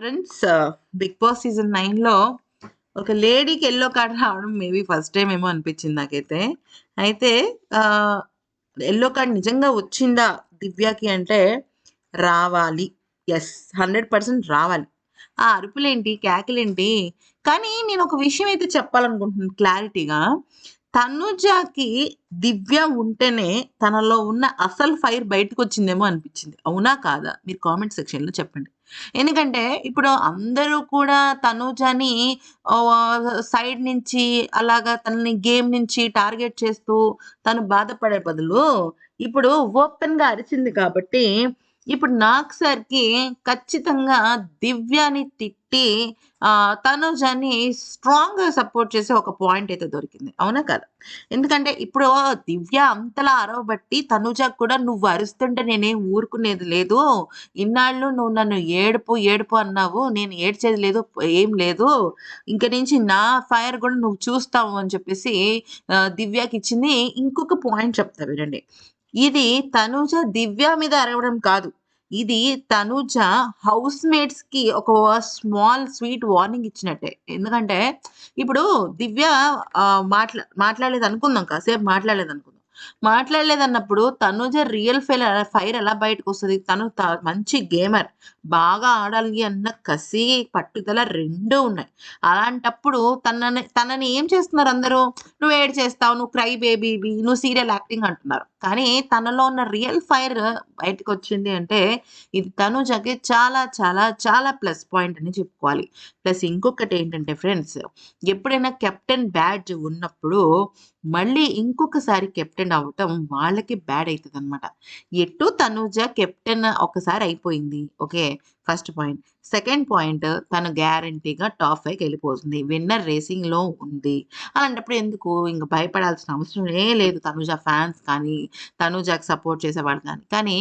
Friends big boss season నైన్లో ఒక లేడీకి ఎల్లో కార్డ్ రావడం మేబీ ఫస్ట్ టైం ఏమో అనిపించింది నాకైతే. అయితే ఎల్లో కార్డ్ నిజంగా వచ్చిందా దివ్యాకి అంటే రావాలి. ఎస్ హండ్రెడ్ పర్సెంట్ రావాలి. ఆ అరుపులేంటి కేకలేంటి? కానీ నేను ఒక విషయం అయితే చెప్పాలనుకుంటున్నాను క్లారిటీగా. తనుజాకి దివ్య ఉంటేనే తనలో ఉన్న అసలు ఫైర్ బయటకు వచ్చిందేమో అనిపించింది. అవునా కాదా? మీరు కామెంట్ సెక్షన్లో చెప్పండి. ఎందుకంటే ఇప్పుడు అందరూ కూడా తనుజని సైడ్ నుంచి అలాగా తనని గేమ్ నుంచి టార్గెట్ చేస్తూ తను బాధపడే బదులు ఇప్పుడు ఓపెన్గా అరిచింది కాబట్టి ఇప్పుడు నాకు సార్కి ఖచ్చితంగా దివ్యాని తిట్టి తనుజాని స్ట్రాంగ్గా సపోర్ట్ చేసే ఒక పాయింట్ అయితే దొరికింది. అవునా కదా? ఎందుకంటే ఇప్పుడు దివ్య అంతలా అరవబట్టి తనుజకు కూడా నువ్వు అరుస్తుంటే నేనేం ఊరుకునేది లేదు. ఇన్నాళ్ళు నువ్వు నన్ను ఏడుపు ఏడుపు అన్నావు. నేను ఏడ్చేది లేదు ఏం లేదు. ఇంక నుంచి నా ఫైర్ కూడా నువ్వు చూస్తావు అని చెప్పేసి దివ్యకి ఇచ్చింది. ఇంకొక పాయింట్ చెప్తా వినండి. ఇది తనుజ దివ్య మీద అరవడం కాదు. ఇది తనుజ హౌస్ మేట్స్కి ఒక స్మాల్ స్వీట్ వార్నింగ్ ఇచ్చినట్టే. ఎందుకంటే ఇప్పుడు దివ్య మాట్లా మాట్లాడలేదు అనుకుందాం కాసేపు మాట్లాడలేదు అనుకుందాం మాట్లాడలేదన్నప్పుడు తనుజ రియల్ ఫైర్ ఫైర్ ఎలా బయటకు వస్తుంది తను మంచి గేమర్ బాగా ఆడాలి అన్న కసి పట్టుదల రెండు ఉన్నాయి. అలాంటప్పుడు తనని తనని ఏం చేస్తున్నారు అందరూ? నువ్వు ఏడ్ చేస్తావు నువ్వు క్రై బేబీ నువ్వు సీరియల్ యాక్టింగ్ అంటున్నారు. కానీ తనలో ఉన్న రియల్ ఫైర్ బయటకు వచ్చింది అంటే ఇది తనుజకి చాలా చాలా చాలా ప్లస్ పాయింట్ అని చెప్పుకోవాలి. ప్లస్ ఇంకొకటి ఏంటంటే ఫ్రెండ్స్ ఎప్పుడైనా కెప్టెన్ బ్యాడ్ ఉన్నప్పుడు మళ్ళీ ఇంకొకసారి కెప్టెన్ అవ్వటం వాళ్ళకి బ్యాడ్ అవుతుంది అనమాట ఎటు తనుజ కెప్టెన్ ఒకసారి అయిపోయింది okay? First point second point తను గ్యారంటీగా టాప్ ఫైవ్కి వెళ్ళిపోతుంది. విన్నర్ రేసింగ్లో ఉంది. అలాంటప్పుడు ఎందుకు? ఇంకా భయపడాల్సిన అవసరమే లేదు తనుజ ఫ్యాన్స్ కానీ తనుజాకి సపోర్ట్ చేసేవాళ్ళు కానీ. కానీ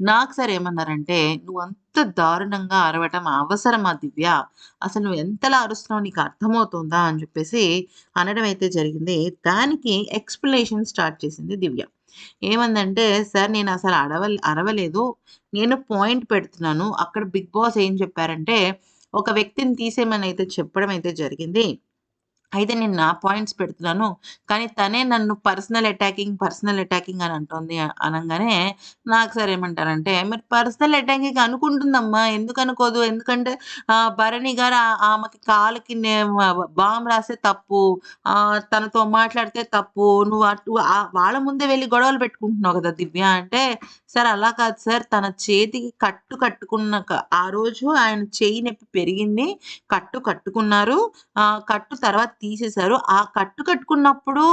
నాకు సార్ ఏమన్నారంటే నువ్వు అంత దారుణంగా అరవటం అవసరమా దివ్య? అసలు నువ్వు ఎంతలా అరుస్తున్నావు? నీకు అర్థమవుతుందా? అని చెప్పేసి అనడం అయితే జరిగింది. దానికి ఎక్స్ప్లెనేషన్ స్టార్ట్ చేసింది దివ్య. ఏమందంటే సార్ నేను అసలు అడవ అరవలేదు. నేను పాయింట్ పెడుతున్నాను. అక్కడ బిగ్ బాస్ ఏం చెప్పారంటే ఒక వ్యక్తిని తీసేయమని అయితే చెప్పడం అయితే జరిగింది. అయితే నేను నా పాయింట్స్ పెడుతున్నాను. కానీ తనే నన్ను పర్సనల్ అటాకింగ్ పర్సనల్ అటాకింగ్ అని అంటుంది అనగానే నాకు సార్ ఏమంటారంటే మరి పర్సనల్ అటాకింగ్ అనుకుంటుందమ్మా. ఎందుకు అనుకోదు ఎందుకంటే భరణి గారు ఆమెకి కాలుకి బామ్ రాస్తే తప్పు. తనతో మాట్లాడితే తప్పు. నువ్వు అటు వాళ్ళ ముందే వెళ్ళి గొడవలు పెట్టుకుంటున్నావు కదా దివ్య. అంటే సార్ అలా కాదు సార్. తన చేతికి కట్టు కట్టుకున్న ఆ రోజు ఆయన చేయి నొప్పి పెరిగింది. కట్టు కట్టుకున్నారు. కట్టు తర్వాత తీసేశారు. ఆ కట్టు కట్టుకున్నప్పుడు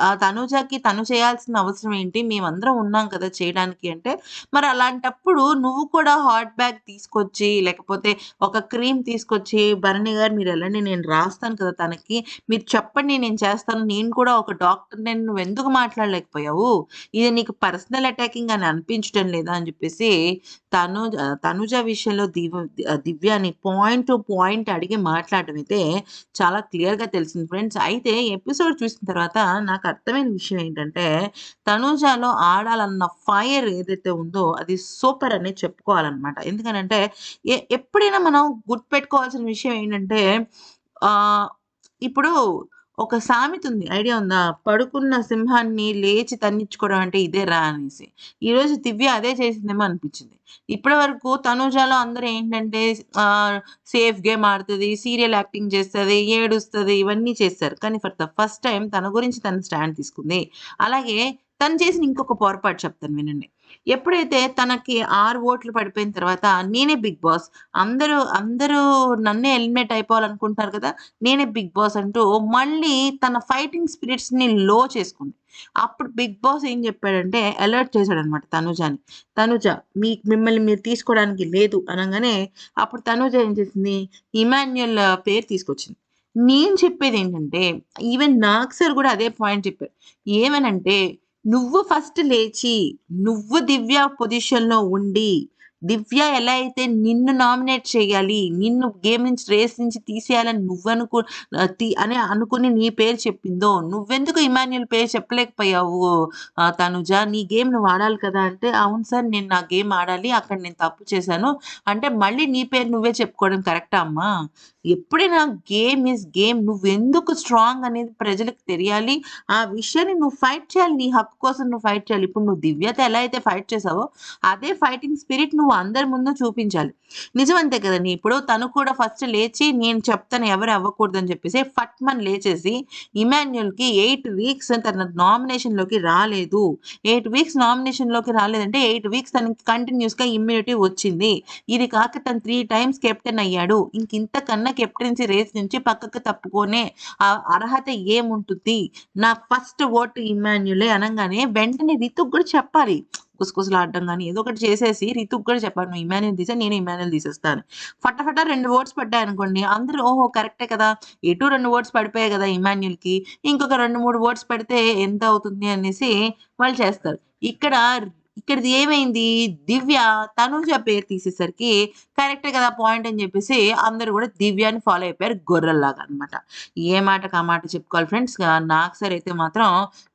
ఆ తనుజకి తను చేయాల్సిన అవసరం ఏంటి? మేమందరం ఉన్నాం కదా చేయడానికి అంటే మరి అలాంటప్పుడు నువ్వు కూడా హాట్ బ్యాగ్ తీసుకొచ్చి లేకపోతే ఒక క్రీమ్ తీసుకొచ్చి భరణి గారు మీరు వెళ్ళండి నేను రాస్తాను కదా తనకి. మీరు చెప్పండి నేను చేస్తాను. నేను కూడా ఒక డాక్టర్ నేను నువ్వు ఎందుకు మాట్లాడలేకపోయావు? ఇది నీకు పర్సనల్ అటాకింగ్ అని అనిపించడం లేదా అని చెప్పేసి తను తనుజ విషయంలో దివ్య దివ్యాని పాయింట్ టు పాయింట్ అడిగి మాట్లాడడం అయితే చాలా క్లియర్గా తెలుసు తెలిసింది ఫ్రెండ్స్ అయితే ఎపిసోడ్ చూసిన తర్వాత నాకు అర్థమైన విషయం ఏంటంటే తనూజాలో ఆడాలన్న ఫైర్ ఏదైతే ఉందో అది సూపర్ అనేది చెప్పుకోవాలన్నమాట. ఎందుకనంటే ఎప్పుడైనా మనం గుర్తుపెట్టుకోవాల్సిన విషయం ఏంటంటే ఇప్పుడు ఒక సామెత ఉంది ఐడియా ఉందా? పడుకున్న సింహాన్ని లేచి తన్నించుకోవడం అంటే ఇదే రా అనేసి. ఈరోజు దివ్య అదే చేసిందేమో అనిపించింది. ఇప్పటి వరకు తనుజాలో అందరూ ఏంటంటే సేఫ్ గేమ్ ఆడుతుంది సీరియల్ యాక్టింగ్ చేస్తుంది ఏడుస్తుంది ఇవన్నీ చేస్తారు. కానీ ఫర్ ద ఫస్ట్ టైం తన గురించి తను స్టాండ్ తీసుకుంది. అలాగే తను చేసిన ఇంకొక పొరపాటు చెప్తాను వినండి. ఎప్పుడైతే తనకి ఆరు ఓట్లు పడిపోయిన తర్వాత నేనే బిగ్ బాస్ అందరూ అందరూ నన్నే ఎలిమినేట్ అయిపోవాలనుకుంటారు కదా నేనే బిగ్ బాస్ అంటూ మళ్ళీ తన ఫైటింగ్ స్పిరిట్స్ని లో చేసుకుంది. అప్పుడు బిగ్ బాస్ ఏం చెప్పాడంటే అలర్ట్ చేశాడు అనమాట తనుజాని. తనుజ మీ మిమ్మల్ని మీరు తీసుకోవడానికి లేదు అనగానే అప్పుడు తనుజ ఏం చేసింది? ఇమాన్యుయల్ పేరు తీసుకొచ్చింది. నేను చెప్పేది ఏంటంటే ఈవెన్ నాకు సార్ కూడా అదే పాయింట్ చెప్పారు ఏమనంటే నువ్వు ఫస్ట్ లేచి నువ్వు దివ్య పొజిషన్లో ఉండి దివ్య ఎలా అయితే నిన్ను నామినేట్ చేయాలి, నిన్ను గేమ్ నుంచి రేస్ నుంచి తీసేయాలని నువ్వనుకు తి అని అనుకుని నీ పేరు చెప్పిందో, నువ్వెందుకు ఇమాన్యుల్ పేరు చెప్పలేకపోయావు తనుజ నీ గేమ్ నువ్వు ఆడాలి కదా! అంటే, అవును సార్ నేను నా గేమ్ ఆడాలి. అక్కడ నేను తప్పు చేశాను. అంటే మళ్ళీ నీ పేరు నువ్వే చెప్పుకోవడం కరెక్టా అమ్మా? ఎప్పుడైనా గేమ్ ఈస్ గేమ్. నువ్వెందుకు స్ట్రాంగ్ అనేది ప్రజలకు తెలియాలి. ఆ విషయాన్ని నువ్వు ఫైట్ చేయాలి. నీ హక్కు కోసం నువ్వు ఫైట్ చేయాలి. ఇప్పుడు నువ్వు దివ్యతో ఎలా అయితే ఫైట్ చేసావో, అదే ఫైటింగ్ స్పిరిట్ నువ్వు అందరి ముందు చూపించాలి. నిజమంతే కదండి ఇప్పుడు తను కూడా ఫస్ట్ లేచి నేను చెప్తాను ఎవరు అవ్వకూడదని చెప్పేసి ఫట్మన్ లేచేసి ఇమాన్యుల్కి ఎయిట్ వీక్స్ తన నామినేషన్‌లోకి రాలేదు. ఎయిట్ వీక్స్ నామినేషన్‌లోకి రాలేదంటే ఎయిట్ వీక్స్ తనకి కంటిన్యూస్గా ఇమ్యూనిటీ వచ్చింది. ఇది కాక తను త్రీ టైమ్స్ కెప్టెన్ అయ్యాడు. ఇంక ఇంతకన్నా కెప్టెన్సీ రేస్ నుంచి పక్కకు తప్పుకొనే ఆ అర్హత ఏముంటుంది? నా ఫస్ట్ ఓట్ ఇమాన్యులే అనగానే వెంటనే రితుకు కూడా చెప్పాలి. గుసగుసలాడడం కానీ ఏదో ఒకటి చేసేసి రితుకి కూడా చెప్పాను నువ్వు ఇమాన్యుయల్ తీసేయి. నేను ఇమాన్యుయల్ తీసేస్తాను ఫటాఫటా ఫటాఫట 2 ఓట్స్ పడ్డాయనుకోండి. అందరూ ఓహో! కరెక్టే కదా! ఎటు రెండు ఓట్స్ పడిపోయాయి కదా ఇమాన్యుల్కి ఇంకొక 2, 3 ఓట్స్ పడితే ఎంత అవుతుంది అనేసి వాళ్ళు చేస్తారు. ఇక్కడ ఇక్కడిది ఏమైంది? దివ్య తనుజ పేరు తీసేసరికి కరెక్టే కదా! పాయింట్ అని చెప్పేసి అందరూ కూడా దివ్యాని ఫాలో అయిపోయారు గొర్రెల్లాగా అన్నమాట. ఏ మాటకు ఆ మాట చెప్పుకోవాలి ఫ్రెండ్స్. నాకు సార్ అయితే మాత్రం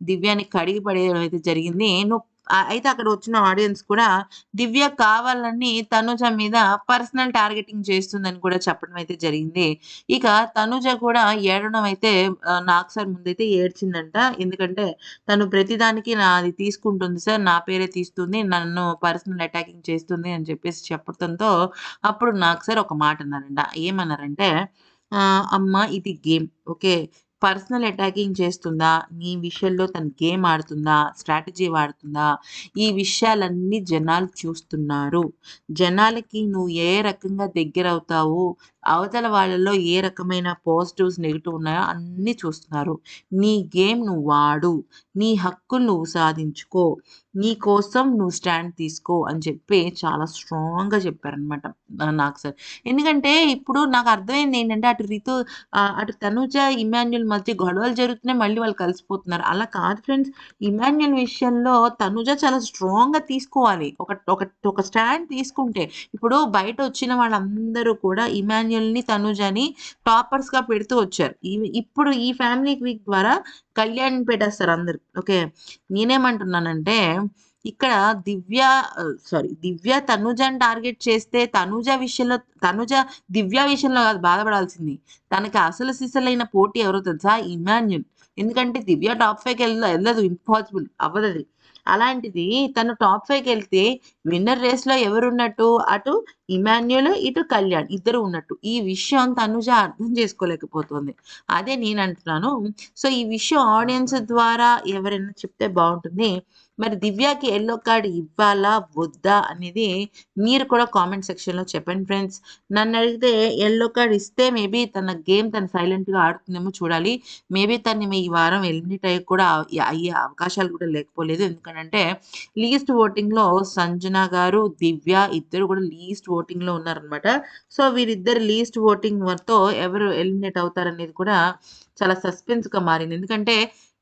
దివ్యాని కడిగి పడేయడం అయితే జరిగింది. నువ్వు అయితే అక్కడ వచ్చిన ఆడియన్స్ కూడా దివ్య కావాలని తనుజ మీద పర్సనల్ టార్గెటింగ్ చేస్తుందని కూడా చెప్పడం అయితే జరిగింది. ఇక తనుజ కూడా ఏడడం అయితే నాకు సార్ ముందైతే ఏడ్చిందంట. ఎందుకంటే తను ప్రతిదానికి నాది తీసుకుంటుంది సార్. నా పేరే తీస్తుంది. నన్ను పర్సనల్ అటాకింగ్ చేస్తుంది అని చెప్పేసి చెప్పడంతో అప్పుడు నాకు సార్ ఒక మాట అన్నారంట. ఏమన్నారంటే "అమ్మ ఇది గేమ్. ఓకే. పర్సనల్ అటాకింగ్ చేస్తుందా? నీ విషయంలో తను గేమ్ ఆడుతుందా? స్ట్రాటజీ వాడుతుందా? ఈ విషయాలన్నీ జనాలు చూస్తున్నారు. జనాలకి నువ్వు ఏ రకంగా దగ్గర అవుతావు అవతల వాళ్ళలో ఏ రకమైన పాజిటివ్స్, నెగెటివ్ ఉన్నాయో అన్నీ చూస్తున్నారు. నీ గేమ్ నువ్వు వాడు నీ హక్కులు నువ్వు సాధించుకో. నీ కోసం నువ్వు స్టాండ్ తీసుకో" అని చెప్పి చాలా స్ట్రాంగ్‌గా చెప్పారనమాట నాకు సార్. ఎందుకంటే ఇప్పుడు నాకు అర్థమైంది ఏంటంటే అటు రితు అటు తనుజ ఇమాన్యుల్ మధ్య గొడవలు జరుగుతున్నాయి. మళ్ళీ వాళ్ళు కలిసిపోతున్నారు. అలా కాదు ఫ్రెండ్స్. ఇమాన్యుల్ విషయంలో తనుజ చాలా స్ట్రాంగ్‌గా తీసుకోవాలి. ఒక ఒక ఒక స్టాండ్ తీసుకుంటే ఇప్పుడు బయట వచ్చిన వాళ్ళందరూ కూడా అభిమన్యుల్ని తనుజని టాపర్స్గా పెడుతూ వచ్చారు. ఇప్పుడు ఈ ఫ్యామిలీ వీక్ ద్వారా కళ్యాణ్ పెట్టేస్తారు అందరు ఓకే. నేనేమంటున్నానంటే ఇక్కడ దివ్య సారీ దివ్య తనుజని టార్గెట్ చేస్తే తనుజ విషయంలో తనుజ దివ్య విషయంలో కాదు బాధపడాల్సింది. తనకి అసలు సిసలైన పోటీ ఎవరో తెలుసా? ఇమాన్యుల్ ఎందుకంటే దివ్య టాప్ ఫైవ్కి వెళ్ళదు వెళ్ళదు ఇంపాసిబుల్. అవ్వదు అలాంటిది తను టాప్ 5కెళ్తే విన్నర్ రేస్‌లో ఎవరున్నట్టు? అటు ఇమాన్యుల్ ఇటు కళ్యాణ్ ఇద్దరు ఉన్నట్టు. ఈ విషయం తనుజ అర్థం చేసుకోలేకపోతుంది. అదే నేను అంటున్నాను సో, ఈ విషయం ఆడియన్స్ ద్వారా ఎవరైనా చెప్తే బాగుంటుంది మరి దివ్యాకి ఎల్లో కార్డ్ ఇవ్వాలా? వద్దా? అనేది మీరు కూడా కామెంట్ సెక్షన్‌లో చెప్పండి ఫ్రెండ్స్. నన్ను అడిగితే ఎల్లో కార్డ్ ఇస్తే మేబీ తన గేమ్ తను సైలెంట్‌గా ఆడుతుందేమో చూడాలి. మేబీ తను ఈ వారం ఎలిమినేట్ అయ్యి కూడా అయ్యే అవకాశాలు కూడా లేకపోలేదు. ఎందుకంటే లీస్ట్ ఓటింగ్‌లో సంజన గారు, దివ్య ఇద్దరు కూడా లీస్ట్ ఓటింగ్‌లో ఉన్నారన్నమాట. సో, వీరిద్దరు లీస్ట్ ఓటింగ్‌తో ఎవరు ఎలిమినేట్ అవుతారనేది కూడా చాలా సస్పెన్స్‌గా మారింది. ఎందుకంటే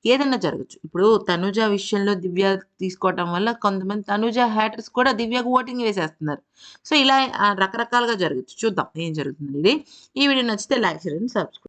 ఏదైనా జరగొచ్చు. ఇప్పుడు తనుజ విషయంలో దివ్య తీసుకోవటం వల్ల కొంతమంది తనుజ హ్యాటర్స్ కూడా దివ్యకు ఓటింగ్ వేసేస్తున్నారు. సో, ఇలా రకరకాలుగా జరగచ్చు చూద్దాం ఏం జరుగుతుందనేది. ఈ వీడియో నచ్చితే లైక్, చేయండి సబ్స్క్రైబ్.